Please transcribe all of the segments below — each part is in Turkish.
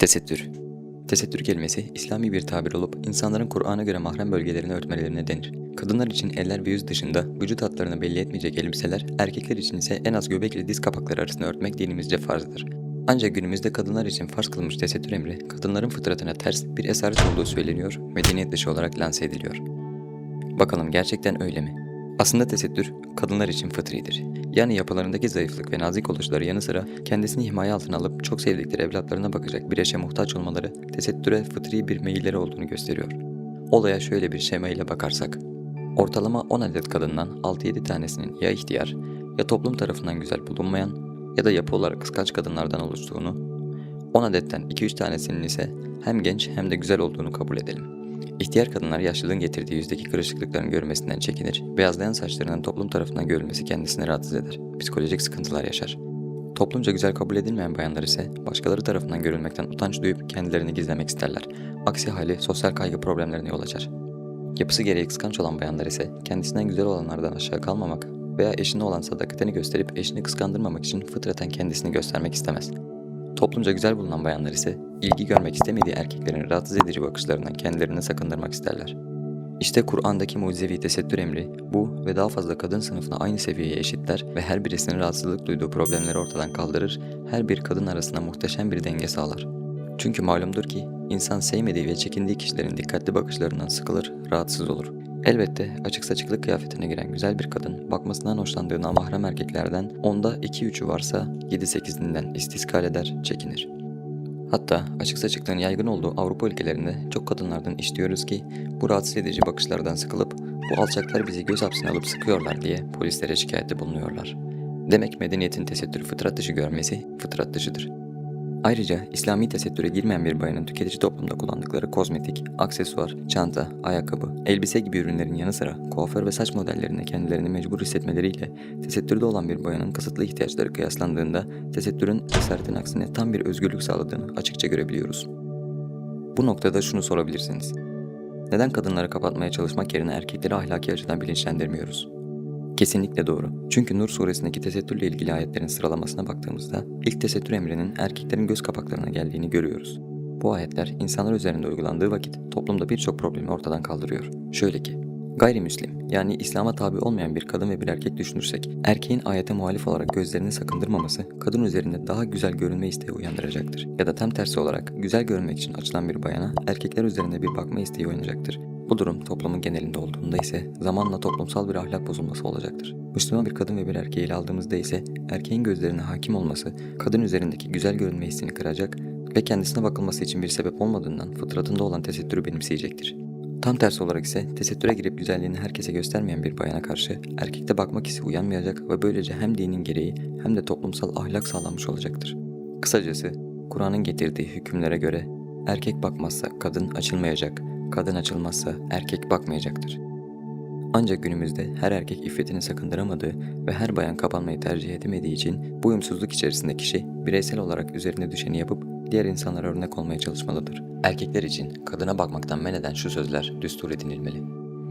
Tesettür Tesettür kelimesi İslami bir tabir olup insanların Kur'an'a göre mahrem bölgelerini örtmelerine denir. Kadınlar için eller ve yüz dışında vücut hatlarını belli etmeyecek elbiseler, erkekler için ise en az göbek ile diz kapakları arasında örtmek dinimizce farzdır. Ancak günümüzde kadınlar için farz kılınmış tesettür emri, kadınların fıtratına ters bir esaret olduğu söyleniyor, medeniyet dışı olarak lanse ediliyor. Bakalım gerçekten öyle mi? Aslında tesettür kadınlar için fıtridir. Yani yapılarındaki zayıflık ve nazik oluşları yanı sıra kendisini himaye altına alıp çok sevdikleri evlatlarına bakacak bir eşe muhtaç olmaları tesettüre fıtri bir meyilleri olduğunu gösteriyor. Olaya şöyle bir şema ile bakarsak. Ortalama 10 adet kadından 6-7 tanesinin ya ihtiyar ya toplum tarafından güzel bulunmayan ya da yapı olarak kıskanç kadınlardan oluştuğunu, 10 adetten 2-3 tanesinin ise hem genç hem de güzel olduğunu kabul edelim. İhtiyar kadınlar yaşlılığın getirdiği yüzdeki kırışıklıkların görmesinden çekinir, beyazlayan saçlarının toplum tarafından görülmesi kendisini rahatsız eder, psikolojik sıkıntılar yaşar. Toplumca güzel kabul edilmeyen bayanlar ise başkaları tarafından görülmekten utanç duyup kendilerini gizlemek isterler. Aksi hali sosyal kaygı problemlerine yol açar. Yapısı gereği kıskanç olan bayanlar ise kendisinden güzel olanlardan aşağı kalmamak veya eşine olan sadakatini gösterip eşini kıskandırmamak için fıtraten kendisini göstermek istemez. Toplumca güzel bulunan bayanlar ise ilgi görmek istemediği erkeklerin rahatsız edici bakışlarından kendilerini sakındırmak isterler. İşte Kur'an'daki mucizevi tesettür emri bu ve daha fazla kadın sınıfına aynı seviyeye eşitler ve her birisinin rahatsızlık duyduğu problemleri ortadan kaldırır, her bir kadın arasında muhteşem bir denge sağlar. Çünkü malumdur ki insan sevmediği ve çekindiği kişilerin dikkatli bakışlarından sıkılır, rahatsız olur. Elbette açık saçıklık kıyafetine giren güzel bir kadın bakmasından hoşlandığı namahrem erkeklerden onda 2-3'ü varsa 7-8'inden istiskal eder, çekinir. Hatta açık saçıklığın yaygın olduğu Avrupa ülkelerinde çok kadınlardan işliyoruz ki bu rahatsız edici bakışlardan sıkılıp bu alçaklar bizi göz hapsine alıp sıkıyorlar diye polislere şikayette bulunuyorlar. Demek medeniyetin tesettürü fıtrat dışı görmesi fıtrat dışıdır. Ayrıca İslami tesettüre girmeyen bir bayanın tüketici toplumda kullandıkları kozmetik, aksesuar, çanta, ayakkabı, elbise gibi ürünlerin yanı sıra kuaför ve saç modellerine kendilerini mecbur hissetmeleriyle tesettürde olan bir bayanın kısıtlı ihtiyaçları kıyaslandığında tesettürün cesaretin aksine tam bir özgürlük sağladığını açıkça görebiliyoruz. Bu noktada şunu sorabilirsiniz. Neden kadınları kapatmaya çalışmak yerine erkekleri ahlaki açıdan bilinçlendirmiyoruz? Kesinlikle doğru. Çünkü Nur suresindeki tesettürle ilgili ayetlerin sıralamasına baktığımızda ilk tesettür emrinin erkeklerin göz kapaklarına geldiğini görüyoruz. Bu ayetler insanlar üzerinde uygulandığı vakit toplumda birçok problemi ortadan kaldırıyor. Şöyle ki, gayrimüslim yani İslam'a tabi olmayan bir kadın ve bir erkek düşünürsek, erkeğin ayete muhalif olarak gözlerini sakındırmaması kadın üzerinde daha güzel görünme isteği uyandıracaktır. Ya da tam tersi olarak güzel görünmek için açılan bir bayana erkekler üzerinde bir bakma isteği uyanacaktır. Bu durum toplumun genelinde olduğunda ise zamanla toplumsal bir ahlak bozulması olacaktır. Müslüman bir kadın ve bir erkeği ele aldığımızda ise erkeğin gözlerine hakim olması kadın üzerindeki güzel görünme hissini kıracak ve kendisine bakılması için bir sebep olmadığından fıtratında olan tesettürü benimseyecektir. Tam tersi olarak ise tesettüre girip güzelliğini herkese göstermeyen bir bayana karşı erkekte bakmak hissi uyanmayacak ve böylece hem dinin gereği hem de toplumsal ahlak sağlanmış olacaktır. Kısacası Kur'an'ın getirdiği hükümlere göre erkek bakmazsa kadın açılmayacak, kadın açılmazsa erkek bakmayacaktır. Ancak günümüzde her erkek iffetini sakındıramadığı ve her bayan kapanmayı tercih edemediği için bu uyumsuzluk içerisinde kişi bireysel olarak üzerine düşeni yapıp diğer insanlara örnek olmaya çalışmalıdır. Erkekler için kadına bakmaktan men eden şu sözler düstur edinilmeli.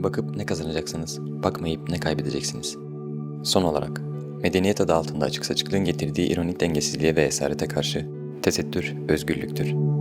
Bakıp ne kazanacaksınız, bakmayıp ne kaybedeceksiniz. Son olarak, medeniyet adı altında açık saçıklığın getirdiği ironik dengesizliğe ve esarete karşı tesettür özgürlüktür.